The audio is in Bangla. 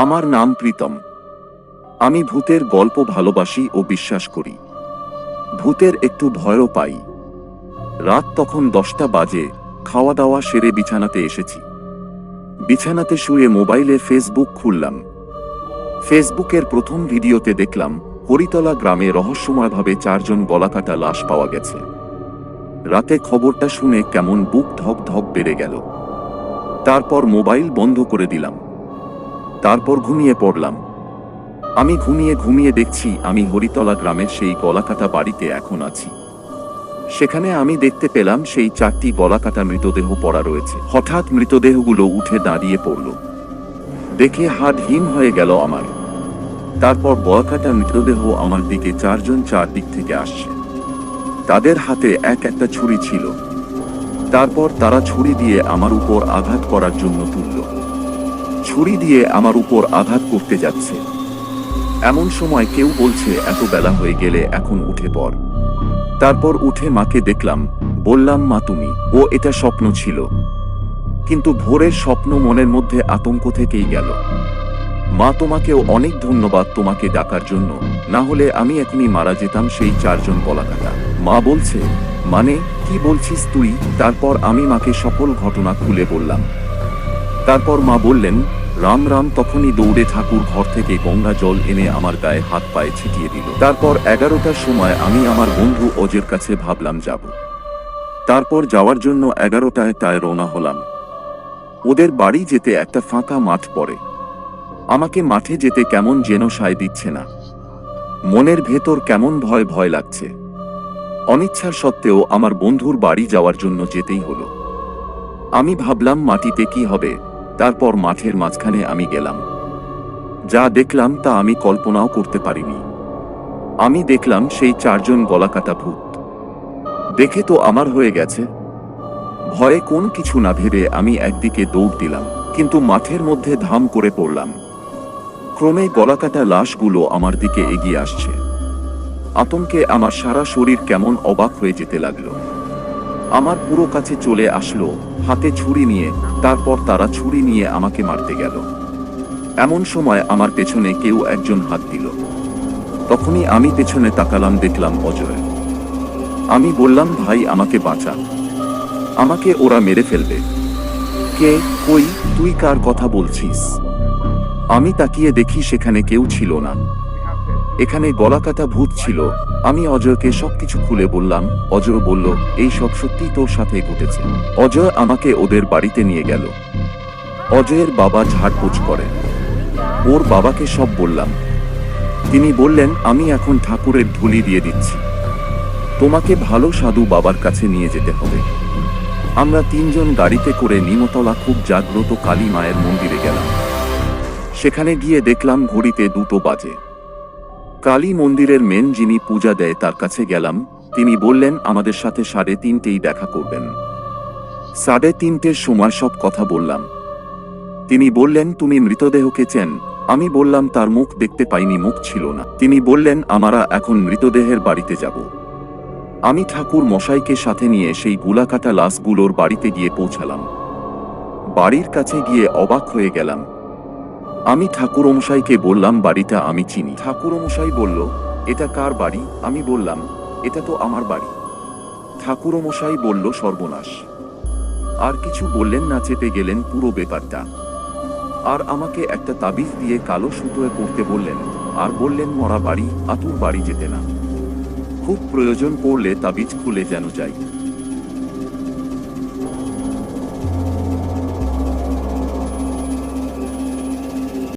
আমার নাম প্রীতম। আমি ভূতের গল্প ভালোবাসি ও বিশ্বাস করি। ভূতের একটু ভয়ও পাই। রাত তখন দশটা বাজে খাওয়া দাওয়া সেরে বিছানাতে এসেছি। বিছানাতে শুয়ে মোবাইলে ফেসবুক খুললাম। ফেসবুকের প্রথম ভিডিওতে দেখলাম, হরিতলা গ্রামে রহস্যময়ভাবে চারজন গলাকাটা লাশ পাওয়া গেছে। রাতে খবরটা শুনে কেমন বুক ধক ধক বেড়ে গেল। তারপর মোবাইল বন্ধ করে দিলাম। তারপর ঘুমিয়ে পড়লাম। আমি ঘুমিয়ে ঘুমিয়ে দেখছি আমি হরিতলা গ্রামের সেই গলাকাটা বাড়িতে এখন আছি। সেখানে আমি দেখতে পেলাম সেই চারটি গলাকাটা মৃতদেহ পড়া রয়েছে। হঠাৎ মৃতদেহগুলো উঠে দাঁড়িয়ে পড়ল। দেখে হাত হিম হয়ে গেল আমার। তারপর গলাকাটা মৃতদেহ আমার দিকে চারজন চার দিক থেকে আসছে। তাদের হাতে এক একটা ছুরি ছিল। তারপর তারা ছুরি দিয়ে আমার উপর আঘাত করার জন্য তুলল। ছুরি দিয়ে আমার উপর আঘাত করতে যাচ্ছে। এমন সময় কেউ বলছে, এত বেলা হয়ে গেলে এখন উঠে পড়। তারপর উঠে মাকে দেখলাম, বললাম, মা, তুমি, ও এটা স্বপ্ন ছিল। কিন্তু ভোরের স্বপ্ন মনের মধ্যে আতঙ্ক থেকেই গেল। মা, তোমাকেও অনেক ধন্যবাদ তোমাকে ডাকার জন্য। না হলে আমি এখনই মারা যেতাম সেই চারজন গলাকাটা মা বলছে মানে কি বলছিস তুই? তারপর আমি মাকে সকল ঘটনা খুলে বললাম তারপর মা বললেন, রাম রাম, তখনই দৌড়ে ঠাকুর ঘর থেকে গঙ্গা জল এনে আমার গায়ে হাত পায়ে ছিটিয়ে দিল। তারপর এগারোটার সময় আমি আমার বন্ধু অজের কাছে ভাবলাম যাব। তারপর যাওয়ার জন্য এগারোটায় তাই রওনা হলাম। ওদের বাড়ি যেতে একটা ফাঁকা মাঠ পড়ে। আমাকে মাঠে যেতে কেমন যেন সায় দিচ্ছে না। মনের ভেতর কেমন ভয় ভয় লাগছে। অনিচ্ছার সত্ত্বেও আমার বন্ধুর বাড়ি যাওয়ার জন্য যেতেই হলো। আমি ভাবলাম মাটিতে কি হবে? তারপর মাঠের মাঝখানে আমি গেলাম। যা দেখলাম তা আমি কল্পনাও করতে পারিনি। আমি দেখলাম সেই চারজন গলাকাটা ভূত। দেখে তো আমার হয়ে গেছে। ভয়ে কোন কিছু না ভেবে আমি একদিকে দৌড় দিলাম, কিন্তু মাঠের মধ্যে ধাম করে পড়লাম। ক্রমে গলাকাটা লাশগুলো আমার দিকে এগিয়ে আসছে। আতঙ্কে আমার সারা শরীর কেমন অবাক হয়ে যেতে লাগল। আমার পুরো কাছে চলে আসলো, হাতে ছুরি নিয়ে, তারপর তারা ছুরি নিয়ে আমাকে মারতে গেল। এমন সময় আমার পেছনে কেউ একজন হাত দিল। তখনই আমি পেছনে তাকালাম, দেখলাম অজয়। আমি বললাম, ভাই, আমাকে বাঁচা। আমাকে ওরা মেরে ফেলবে। কে, কই, তুই কার কথা বলছিস? আমি তাকিয়ে দেখি সেখানে কেউ ছিল না। এখানে গলাকাটা ভূত ছিল। আমি অজয়কে সবকিছু খুলে বললাম, অজয় বলল, এই সব সত্যি তোর সাথে ঘটেছে। অজয় আমাকে ওদের বাড়িতে নিয়ে গেল। অজয়ের বাবা ঝাড়পোছ করে। ওর বাবাকে সব বললাম। তিনি বললেন, আমি এখন ঠাকুরের ঢুলি দিয়ে দিচ্ছি। তোমাকে ভালো সাধু বাবার কাছে নিয়ে যেতে হবে। আমরা তিনজন গাড়িতে করে নিমতলা খুব জাগ্রত কালী মায়ের মন্দিরে গেলাম। সেখানে গিয়ে দেখলাম ঘড়িতে দুটো বাজে। কালী মন্দিরের মেন যিনি পূজা দেয় তার কাছে গেলাম, তিনি বললেন, আমাদের সাথে সাড়ে তিনটেই দেখা করবেন। সাড়ে তিনটের সময় সব কথা বললাম। তিনি বললেন, তুমি মৃতদেহকে চেন। আমি বললাম, তার মুখ দেখতে পাইনি, মুখ ছিল না। তিনি বললেন, আমরা এখন মৃতদেহের বাড়িতে যাব। আমি ঠাকুর মশাইকে সাথে নিয়ে সেই গুলাকাটা লাশগুলোর বাড়িতে গিয়ে পৌঁছালাম। বাড়ির কাছে গিয়ে অবাক হয়ে গেলাম। আমি ঠাকুরমশাইকে বললাম, বাড়িটা আমি চিনি। ঠাকুরমশাই বলল, এটা কার বাড়ি? আমি বললাম, এটা তো আমার বাড়ি। ঠাকুরমশাই বলল, সর্বনাশ। আর কিছু বললেন না, চেপে গেলেন পুরো ব্যাপারটা। আর আমাকে একটা তাবিজ দিয়ে কালো সুতোয় করতে বললেন, আর বললেন, মরা বাড়ি, আতুর বাড়ি যেতে না। খুব প্রয়োজন পড়লে তাবিজ খুলে যেন যাই